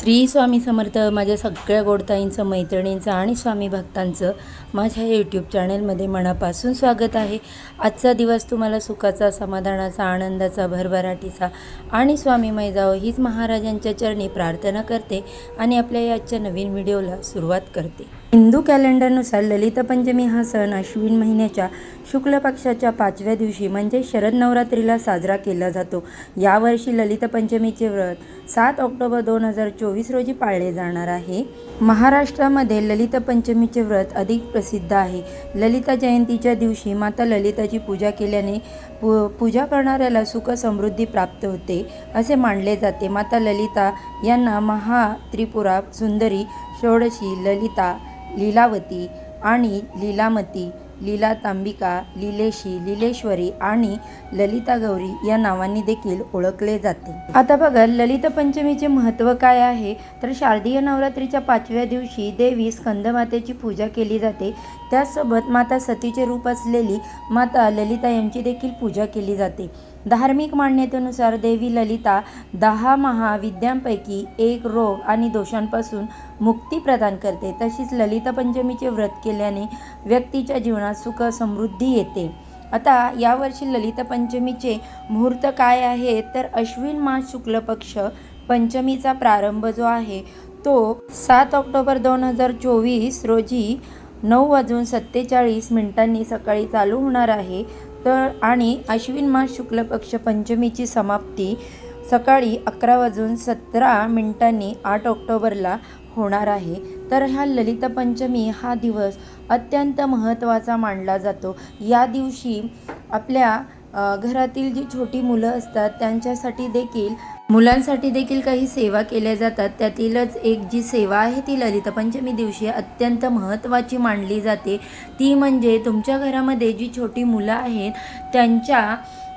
श्री स्वामी समर्थ माझ्या सगळ्या गोडताईंचं मैत्रिणींचं आणि स्वामी भक्तांचं माझ्या यूट्यूब चॅनलमध्ये मनापासून स्वागत आहे. आजचा दिवस तुम्हाला सुखाचा समाधानाचा आनंदाचा भरभराटीचा आणि स्वामीमय जावं हीच महाराजांच्या चरणी प्रार्थना करते आणि आपल्या या आजच्या नवीन व्हिडिओला सुरुवात करते. हिंदू कॅलेंडरनुसार ललित पंचमी हा सण अश्विन महिन्याच्या शुक्ल पक्षाच्या पाचव्या दिवशी म्हणजे शरद नवरात्रीला साजरा केला जातो. यावर्षी ललित पंचमीचे व्रत सात ऑक्टोबर दोन हजार चोवीस रोजी पाळले जाणार आहे. महाराष्ट्रामध्ये ललित पंचमीचे व्रत अधिक प्रसिद्ध आहे. ललिता जयंतीच्या दिवशी माता ललिताची पूजा केल्याने पू पूजा करणाऱ्याला सुख समृद्धी प्राप्त होते असे मानले जाते. माता ललिता यांना महा त्रिपुरा सुंदरी षोडशी ललिता लीलावती आणि लीलामती लीलातांबिका लीलेशी लीलेश्वरी आणि ललिता गौरी या नावांनी देखील ओळखले जाते. आता बघा ललित पंचमीचे महत्त्व काय आहे? तर शारदीय नवरात्रीच्या पाचव्या दिवशी देवी स्कंदमातेची पूजा केली जाते. त्याचसोबत माता सतीचे रूप असलेली माता ललिता यांची देखील पूजा केली जाते. धार्मिक मान्यतेनुसार देवी ललिता दहा महाविद्यांपैकी एक रोग आणि दोषांपासून मुक्ती प्रदान करते. तशीच ललिता पंचमीचे व्रत केल्याने व्यक्तीच्या जीवनात सुख समृद्धी येते. आता यावर्षी ललिता पंचमीचे मुहूर्त काय आहे? तर अश्विन मास शुक्ल पक्ष पंचमीचा प्रारंभ जो आहे तो सात ऑक्टोबर दोन हजार चोवीस रोजी नऊ वाजून सत्तेचाळीस मिनिटांनी सकाळी चालू होणार आहे. तर आणि अश्विन मास शुक्ल पक्ष पंचमीची समाप्ती सकाळी अकरा वाजून सतरा मिनिटांनी आठ ऑक्टोबरला होणार आहे. तर ह्या ललिता पंचमी हा दिवस अत्यंत महत्त्वाचा मानला जातो. या दिवशी आपल्या घरातील जी छोटी मुलं असतात त्यांच्यासाठी देखील मुलांसाठी देखील काही सेवा केल्या जातात. त्यातीलच एक जी सेवा आहे ती ललितपंचमी दिवशी अत्यंत महत्त्वाची मानली जाते. ती म्हणजे तुमच्या घरामध्ये जी छोटी मुलं आहेत त्यांच्या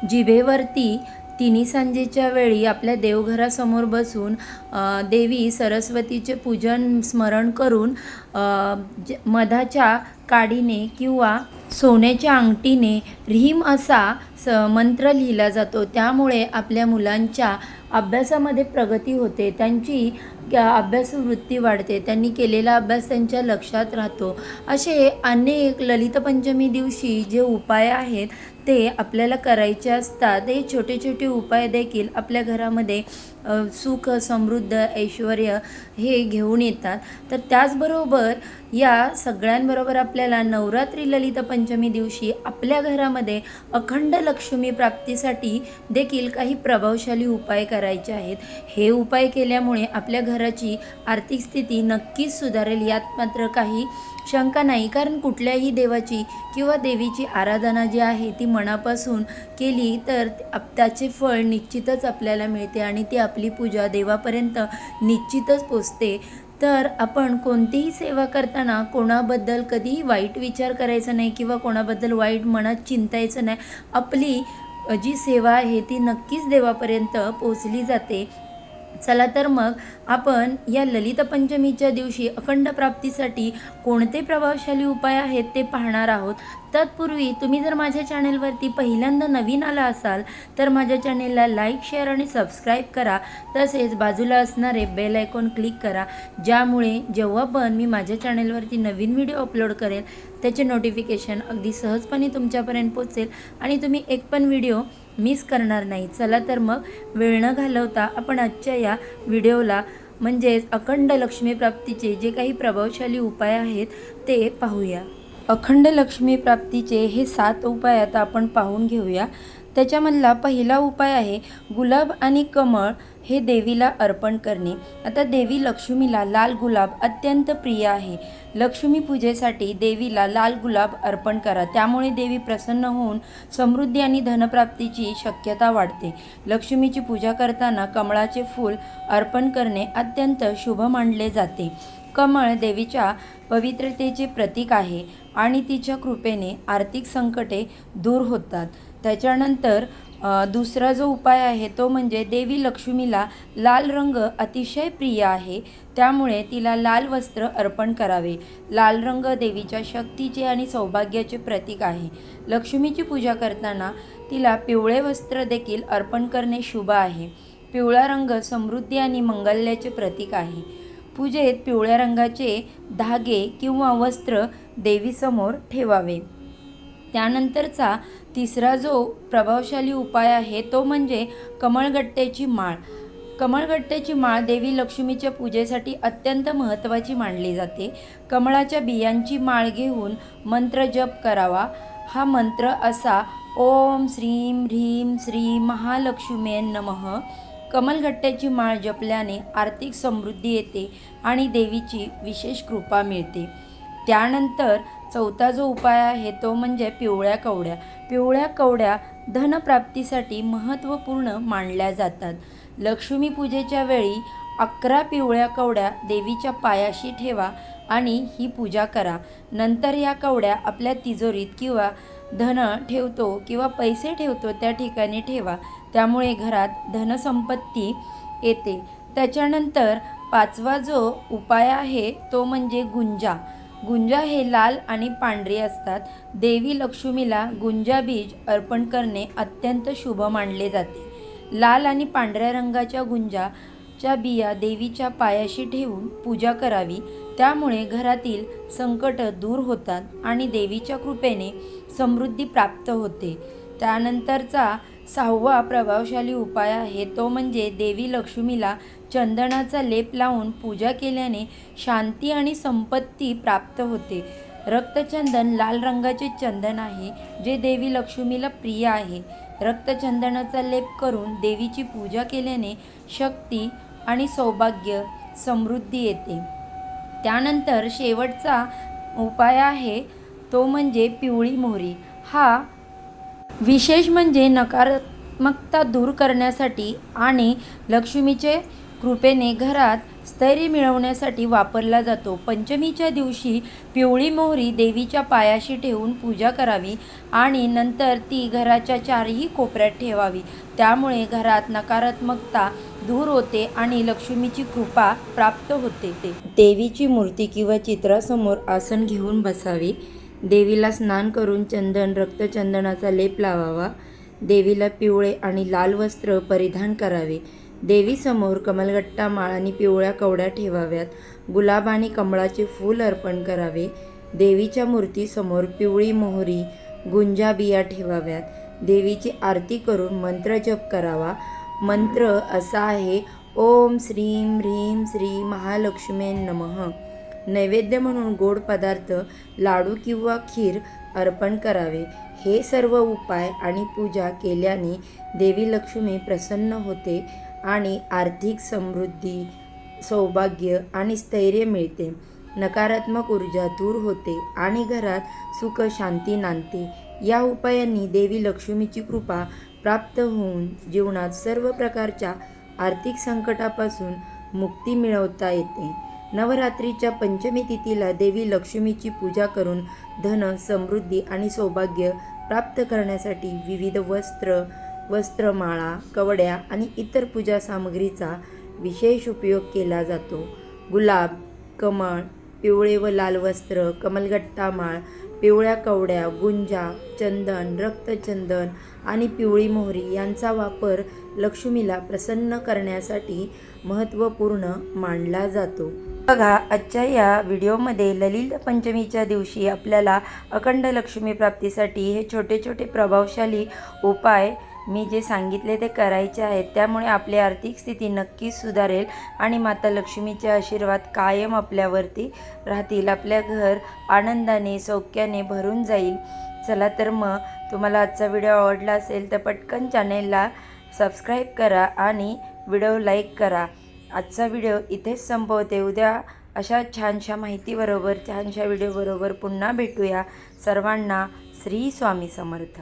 जिभेवरती तिन्ही सांजेच्या वेळी आपल्या देवघरासमोर बसून देवी सरस्वतीचे पूजन स्मरण करून मधाच्या काडीने किंवा सोन्याच्या अंगठीने रीम असा स मंत्र लिहिला जातो. त्यामुळे आपल्या मुलांच्या अभ्यासामध्ये प्रगती होते. त्यांची अभ्यासवृत्ती वाढते. त्यांनी केलेला अभ्यास त्यांच्या लक्षात राहतो. असे अनेक ललित पंचमी दिवशी जे उपाय आहेत ते आपल्याला करायचे असतात. हे छोटे छोटे उपाय देखील आपल्या घरामध्ये सुख समृद्ध ऐश्वर हे घेऊन येतात. तर त्याचबरोबर या सगळ्यांबरोबर आपल्याला नवरात्री ललित पंचमी दिवशी आपल्या घरामध्ये अखंड लक्ष्मी प्राप्तीसाठी देखील काही प्रभावशाली उपाय करायचे आहेत. हे उपाय केल्यामुळे आपल्या घराची आर्थिक स्थिती नक्कीच सुधारेल यात मात्र काही शंका नाही. कारण कुठल्याही देवाची किंवा देवीची आराधना जी आहे ती मनापासून केली तर त्याचे फळ निश्चितच आपल्याला मिळते आणि ती आपली पूजा देवापर्यंत निश्चितच पोचते. तर आपण कोणतीही सेवा करताना कोणाबद्दल कधीही वाईट विचार करायचा नाही किंवा कोणाबद्दल वाईट मनात चिंतायचं नाही. आपली जी सेवा आहे ती नक्कीच देवापर्यंत पोचली जाते. चला तर मग आपण या ललित पंचमीच्या दिवशी अखंड प्राप्तीसाठी कोणते प्रभावशाली उपाय आहेत ते पाहणार आहोत. तत्पूर्वी तुम्ही जर माझ्या चॅनेलवरती पहिल्यांदा नवीन आला असाल तर माझ्या चॅनेलला लाईक शेअर आणि सबस्क्राईब करा. तसेच बाजूला असणारे बेल आयकॉन क्लिक करा ज्यामुळे जेव्हा पण मी माझ्या चॅनेलवरती नवीन व्हिडिओ अपलोड करेल त्याचे नोटिफिकेशन अगदी सहजपणे तुमच्यापर्यंत पोचेल आणि तुम्ही एक पण व्हिडिओ मिस करणार नाही. चला तर मग वेळ न घालवता आपण आजच्या या व्हिडिओला म्हणजेच अखंड लक्ष्मी प्राप्तीचे जे काही प्रभावशाली उपाय आहेत ते पाहूया. अखंड लक्ष्मी प्राप्तीचे हे सात उपाय आता आपण पाहून घेऊया. त्याच्यामधला पहिला उपाय आहे गुलाब आणि कमळ हे देवीला अर्पण करणे. आता देवी लक्ष्मीला लाल गुलाब अत्यंत प्रिय आहे. लक्ष्मी पूजेसाठी देवीला लाल गुलाब अर्पण करा. त्यामुळे देवी प्रसन्न होऊन समृद्धी आणि धनप्राप्तीची शक्यता वाढते. लक्ष्मीची पूजा करताना कमळाचे फूल अर्पण करणे अत्यंत शुभ मानले जाते. कमळ देवीच्या पवित्रतेचे प्रतीक आहे आणि तिच्या कृपेने आर्थिक संकटे दूर होतात. त्याच्यानंतर दुसरा जो उपाय आहे तो म्हणजे देवी लक्ष्मीला लाल रंग अतिशय प्रिय आहे. त्यामुळे तिला लाल वस्त्र अर्पण करावे. लाल रंग देवीच्या शक्तीचे आणि सौभाग्याचे प्रतीक आहे. लक्ष्मीची पूजा करताना तिला पिवळे वस्त्र देखील अर्पण करणे शुभ आहे. पिवळा रंग समृद्धी आणि मंगल्याचे प्रतीक आहे. पूजेत पिवळ्या रंगाचे धागे किंवा वस्त्र देवीसमोर ठेवावे. त्यानंतरचा तिसरा जो प्रभावशाली उपाय आहे तो म्हणजे कमळगट्ट्याची माळ. कमळगट्ट्याची माळ देवी लक्ष्मीच्या पूजेसाठी अत्यंत महत्त्वाची मानली जाते. कमळाच्या बियांची माळ घेऊन मंत्र जप करावा. हा मंत्र असा ओम श्रीं ह्रीं श्री महालक्ष्मी नमः. कमलगट्ट्याची माळ जपल्याने आर्थिक समृद्धी येते आणि देवीची विशेष कृपा मिळते. त्यानंतर चौथा जो उपाय आहे तो म्हणजे पिवळ्या कवड्या. पिवळ्या कवड्या धनप्राप्तीसाठी महत्त्वपूर्ण मानल्या जातात. लक्ष्मी पूजेच्या वेळी अकरा पिवळ्या कवड्या देवीच्या पायाशी ठेवा आणि ही पूजा करा. नंतर या कवड्या आपल्या तिजोरीत किंवा धन ठेवतो किंवा पैसे ठेवतो त्या ठिकाणी ठेवा. त्यामुळे घरात धनसंपत्ती येते. त्याच्यानंतर पाचवा जो उपाय आहे तो म्हणजे गुंजा. गुंजा हे लाल आणि पांढरे असतात. देवी लक्ष्मीला गुंजा बीज अर्पण करणे अत्यंत शुभ मानले जाते. लाल आणि पांढऱ्या रंगाच्या गुंजा च्या बिया देवीच्या पायाशी ठेवून पूजा करावी. त्यामुळे घरातील संकट दूर होतात आणि देवीच्या कृपेने समृद्धी प्राप्त होते. त्यानंतरचा सहावा प्रभावशाली उपाय आहे तो म्हणजे देवी लक्ष्मीला चंदनाचा लेप लावून पूजा केल्याने शांती आणि संपत्ती प्राप्त होते. रक्तचंदन लाल रंगाचे चंदन आहे जे देवी लक्ष्मीला प्रिय आहे. रक्तचंदनाचा लेप करून देवीची पूजा केल्याने शक्ती आणि सौभाग्य समृद्धी येते. त्यानंतर शेवटचा उपाय आहे तो म्हणजे पिवळी मोहरी. हा विशेष म्हणजे नकारात्मकता दूर करण्यासाठी आणि लक्ष्मीचे कृपेने घरात स्थैर्य मिळवण्यासाठी वापरला जातो. पंचमीच्या दिवशी पिवळी मोहरी देवीच्या पायाशी ठेवून पूजा करावी आणि नंतर ती घराच्या चारही कोपऱ्यात ठेवावी. त्यामुळे घरात नकारात्मकता दूर होते आणि लक्ष्मीची कृपा प्राप्त होते देवीची मूर्ती किंवा चित्रासमोर आसन घेऊन बसावे. देवीला स्नान करून चंदन रक्तचंदनाचा लेप लावावा. देवीला पिवळे आणि लाल वस्त्र परिधान करावे. देवीसमोर कमलगट्टा माळ आणि पिवळ्या कवड्या ठेवाव्यात. गुलाब आणि कमळाचे फूल अर्पण करावे. देवीच्या मूर्तीसमोर पिवळी मोहरी गुंजा बिया ठेवाव्यात. देवीची आरती करून मंत्र जप करावा. मंत्र असा आहे ओम श्रीं ह्रीं श्री महालक्ष्मी नमः. नैवेद्य म्हणून गोड पदार्थ लाडू किंवा खीर अर्पण करावे. हे सर्व उपाय आणि पूजा केल्याने देवी लक्ष्मी प्रसन्न होते. आणि आर्थिक समृद्धी सौभाग्य आणि स्थैर्य मिळते. नकारात्मक ऊर्जा दूर होते आणि घरात सुख शांती नांदते. या उपायांनी देवी लक्ष्मीची कृपा प्राप्त होऊन जीवनात सर्व प्रकारच्या आर्थिक संकटापासून मुक्ती मिळवता येते. नवरात्रीच्या पंचमी तिथीला देवी लक्ष्मीची पूजा करून धन समृद्धी आणि सौभाग्य प्राप्त करण्यासाठी विविध वस्त्र वस्त्रमाळा कवड्या आणि इतर पूजा सामग्रीचा विशेष उपयोग केला जातो. गुलाब कमळ पिवळे व लाल वस्त्र कमलगट्टा माळ पिवळ्या कवड्या गुंजा चंदन रक्तचंदन आणि पिवळी मोहरी यांचा वापर लक्ष्मीला प्रसन्न करण्यासाठी महत्त्वपूर्ण मानला जातो. बघा आजच्या या व्हिडिओमध्ये ललित पंचमीच्या दिवशी आपल्याला अखंड लक्ष्मी प्राप्तीसाठी हे छोटे छोटे प्रभावशाली उपाय मी जे सांगितले ते करायचे आहेत. त्यामुळे आपली आर्थिक स्थिती नक्कीच सुधारेल आणि माता लक्ष्मीचे आशीर्वाद कायम आपल्यावरती राहतील. आपल्या घर आनंदाने सौख्याने भरून जाईल. चला तर मग तुम्हाला आजचा व्हिडिओ आवडला असेल तर पटकन चॅनेलला सबस्क्राईब करा आणि व्हिडिओ लाईक करा. आजचा व्हिडिओ इथेच संपवते. उद्या अशा छानशा माहितीबरोबर छानशा व्हिडिओबरोबर पुन्हा भेटूया. सर्वांना श्री स्वामी समर्थ.